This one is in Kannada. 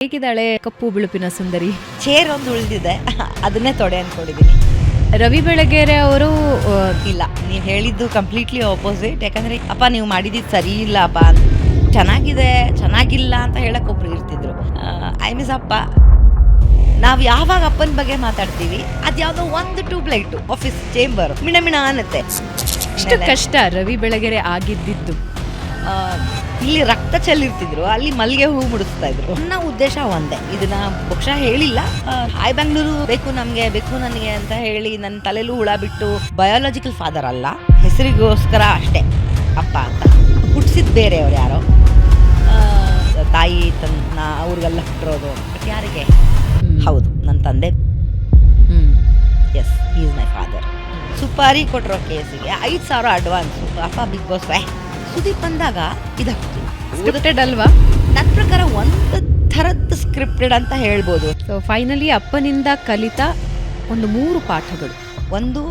ಹೇಗಿದ್ದಾಳೆ ಕಪ್ಪು ಬಿಳುಪಿನ ಸುಂದರಿ? ಚೇರ್ ಒಂದು ಉಳಿದಿದೆ. ಅದನ್ನೇ ತೊಡೆ ಅನ್ಕೊಂಡಿದ್ದೀನಿ ರವಿ ಬೆಳಗೆರೆ ಅವರು ಇಲ್ಲ ನೀವು ಹೇಳಿದ್ದು ಕಂಪ್ಲೀಟ್ಲಿ ಆಪೋಸಿಟ್ ಯಾಕಂದ್ರೆ ಅಪ್ಪ ನೀವು ಮಾಡಿದ್ದು ಸರಿ ಇಲ್ಲ ಅಪ್ಪ. ಅಂತ. ಚೆನ್ನಾಗಿದೆ ಚೆನ್ನಾಗಿಲ್ಲ ಅಂತ ಹೇಳಕ್ ಒಬ್ರು ಇರ್ತಿದ್ರು. ಐ ಮಿಸ್ ಅಪ್ಪ. ನಾವು ಯಾವಾಗ ಅಪ್ಪನ ಬಗ್ಗೆ ಮಾತಾಡ್ತೀವಿ ಅದ್ಯಾವುದೋ ಒಂದು ಟ್ಯೂಬ್ ಲೈಟು ಆಫೀಸ್ ಚೇಂಬರ್ ಮಿಣ ಮಿಣ ಅನ್ನತ್ತೆ. ಇಷ್ಟು ಕಷ್ಟ ರವಿ ಬೆಳಗೆರೆ ಆಗಿದ್ದಿದ್ದು. ಆ, ಇಲ್ಲಿ ರಕ್ತ ಚೆಲ್ಲಿರ್ತಿದ್ರು ಅಲ್ಲಿ ಮಲ್ಲಿಗೆ ಹೂ ಮುಡಿಸ್ತಾ ಇದ್ರು. ನನ್ನ ಉದ್ದೇಶ ಒಂದೇ ಇದನ್ನ ಬಹುಶಃ ಹೇಳಿಲ್ಲ. ಹಾಯ್ ಬೆಂಗಳೂರು ಬೇಕು ನಮ್ಗೆ ಬೇಕು ನನಗೆ ಅಂತ ಹೇಳಿ ನನ್ನ ತಲೆಲೂ ಹುಳ ಬಿಟ್ಟು ಬಯಾಲಜಿಕಲ್ ಫಾದರ್ ಅಲ್ಲ ಹೆಸರಿಗೋಸ್ಕರ ಅಷ್ಟೇ ಅಪ್ಪ ಅಂತ ಹುಟ್ಟಿಸಿದ್ ಬೇರೆಯವ್ರು ಯಾರೋ? ತಾಯಿ ತನ್ನ ಅವ್ರಿಗೆಲ್ಲ ಹುಟ್ಟಿರೋದು ಬಟ್ ಯಾರಿಗೆ? ಹೌದು ನನ್ನ ತಂದೆ. Hmm. Yes is my father ಸುಪಾರಿ ಕೊಟ್ಟಿರೋ ಕೇಸಿಗೆ ಐದು ಸಾವಿರ ಅಡ್ವಾನ್ಸು ಅಪ್ಪ ಬಿಗ್ ಬಾಸ್ ಸುದೀಪ್ ಬಂದಾಗ ಇದಾಗ್ತು ಸ್ಕ್ರಿಪ್ಟೆಡ್ ಅಲ್ವಾ ನನ್ನ ಪ್ರಕಾರ ಒಂದು ಥರದ್ದು ಸ್ಕ್ರಿಪ್ಟೆಡ್ ಅಂತ ಹೇಳ್ಬೋದು. ಸೊ ಫೈನಲಿ ಅಪ್ಪನಿಂದ ಕಲಿತ ಒಂದು ಮೂರು ಪಾಠಗಳು. ಒಂದು